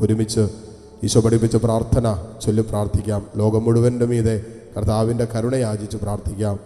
ഒരുമിച്ച് ഈശോ പഠിപ്പിച്ച പ്രാർത്ഥന ചൊല്ലി പ്രാർത്ഥിക്കാം. ലോകം മുഴുവന്റെ മീതെ കർത്താവിന്റെ കരുണയാചിച്ച് പ്രാർത്ഥിക്കാം.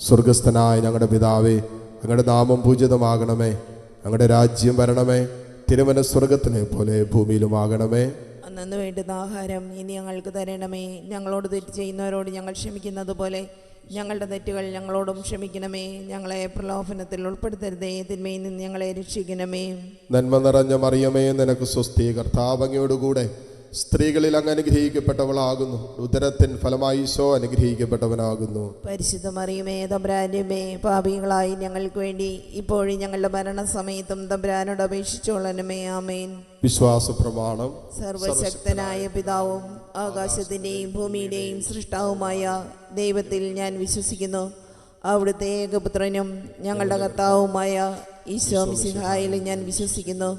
സ്വർഗസ്ഥനായ ഞങ്ങളുടെ പിതാവേ ഞങ്ങളുടെ നാമം പൂജിതമാകണമേ. ഞങ്ങളുടെ രാജ്യം വരണമേ. തിരുമന സ്വർഗത്തിനെ പോലെ ഭൂമിയിലും ആകണമേ അന്നു വേണ്ടുന്ന ആഹാരം ഇനി ഞങ്ങൾക്ക് തരണമേ. ഞങ്ങളോട് തെറ്റ് ചെയ്യുന്നവരോട് ഞങ്ങൾ ക്ഷമിക്കുന്നത് പോലെ ഞങ്ങളുടെ തെറ്റുകൾ ഞങ്ങളോടും ക്ഷമിക്കണമേ. ഞങ്ങളെ പ്രലോഭനത്തിൽ ഉൾപ്പെടുത്തരുതേ. തിന്മയിൽ നിന്ന് ഞങ്ങളെ രക്ഷിക്കണമേ. നന്മ നിറഞ്ഞ മറിയമേ നിനക്ക് സ്വസ്തി. കർത്താവ് അങ്ങയോടുകൂടെ സ്ത്രീകളിൽ അങ്ങ് അനുഗ്രഹിക്കപ്പെട്ടവളാകുന്നു. ഉദരത്തിൻ ഫലമായി ഈശോ അനുഗ്രഹിക്കപ്പെട്ടവനാകുന്നു. പരിശുദ്ധ മറിയമേ തമ്പ്രാനുമേ പാപികളായി ഞങ്ങൾക്ക് വേണ്ടി ഇപ്പോഴും ഞങ്ങളുടെ മരണസമയത്തും തമ്പ്രാനോട് അപേക്ഷിച്ചോളനുമേ ആമേൻ. വിശ്വാസ പ്രമാണം സർവശക്തനായ പിതാവും ആകാശത്തിന്റെയും ഭൂമിയുടെയും സൃഷ്ടാവുമായ ദൈവത്തിൽ ഞാൻ വിശ്വസിക്കുന്നു. അവിടുത്തെ ഏകപുത്രനും ഞങ്ങളുടെ കർത്താവുമായ ഈശോ മിശിഹായിൽ ഞാൻ വിശ്വസിക്കുന്നു.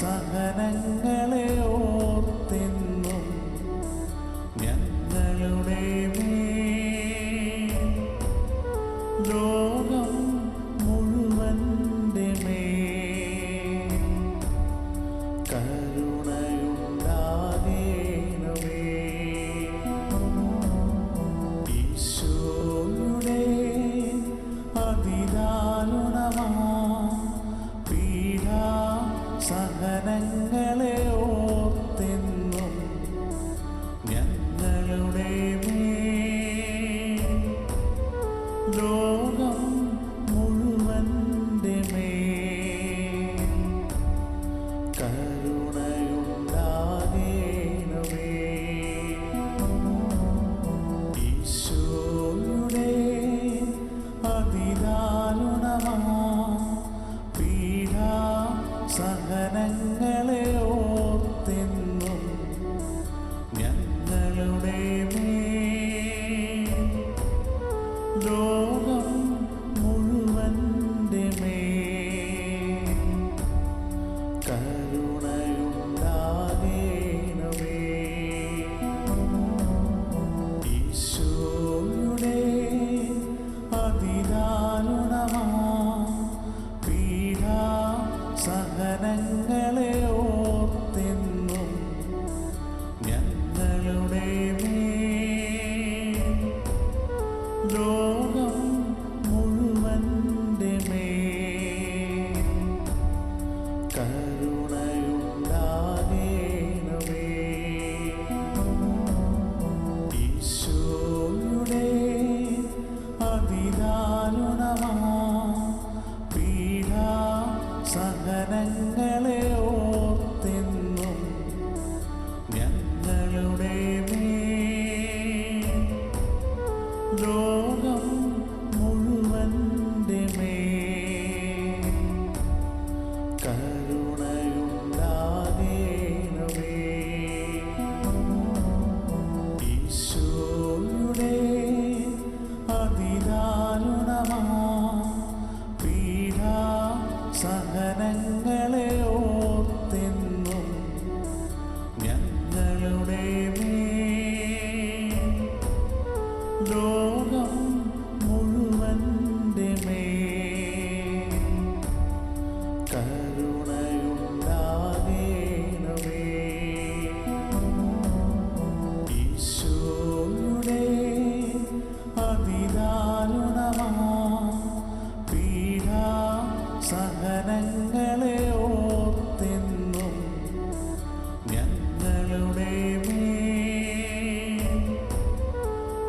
സഹനങ്ങളെ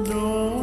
No.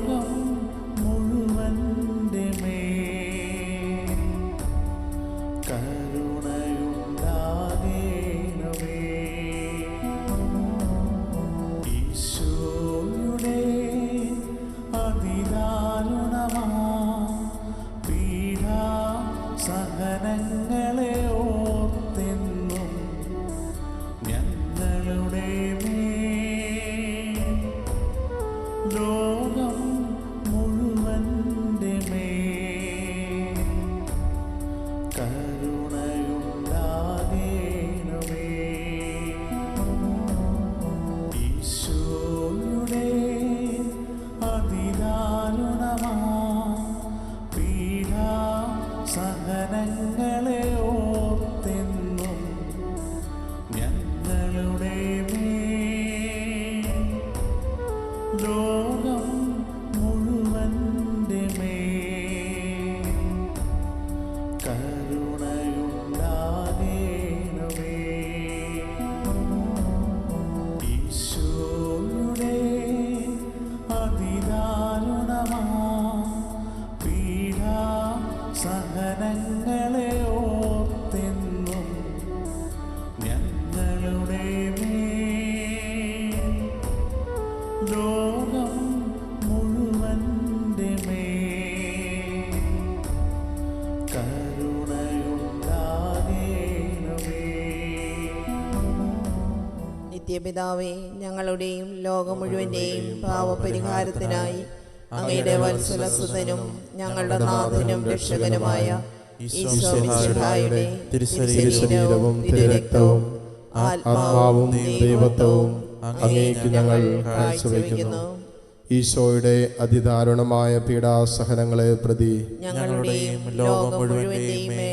സഹനങ്ങളെ ഓർത്തെന്നും ഞങ്ങളുടെ ലോകം മുഴുവന്റെ മേ നിത്യപിതാവേ ഞങ്ങളുടെയും ലോകം മുഴുവന്റെയും പാവപരിഹാരത്തിനായി അങ്ങയുടെ വത്സലസുതനും ഞങ്ങളുടെ നാഥനും രക്ഷകനുമായ ഈശോ മിശിഹായുടെ തിരുശരീരവും തിരുരക്തവും ആത്മാവും ദൈവത്വവും അങ്ങേക്ക് ഞങ്ങൾ കാഴ്ചവെക്കുന്നു. ഈശോയുടെ അതിദാരുണമായ പീഡാസഹനങ്ങളെ പ്രതി ഞങ്ങളുടെയും ലോകം മുഴുവന്റെയും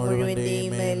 മുഴുവന്റെയും മേൽ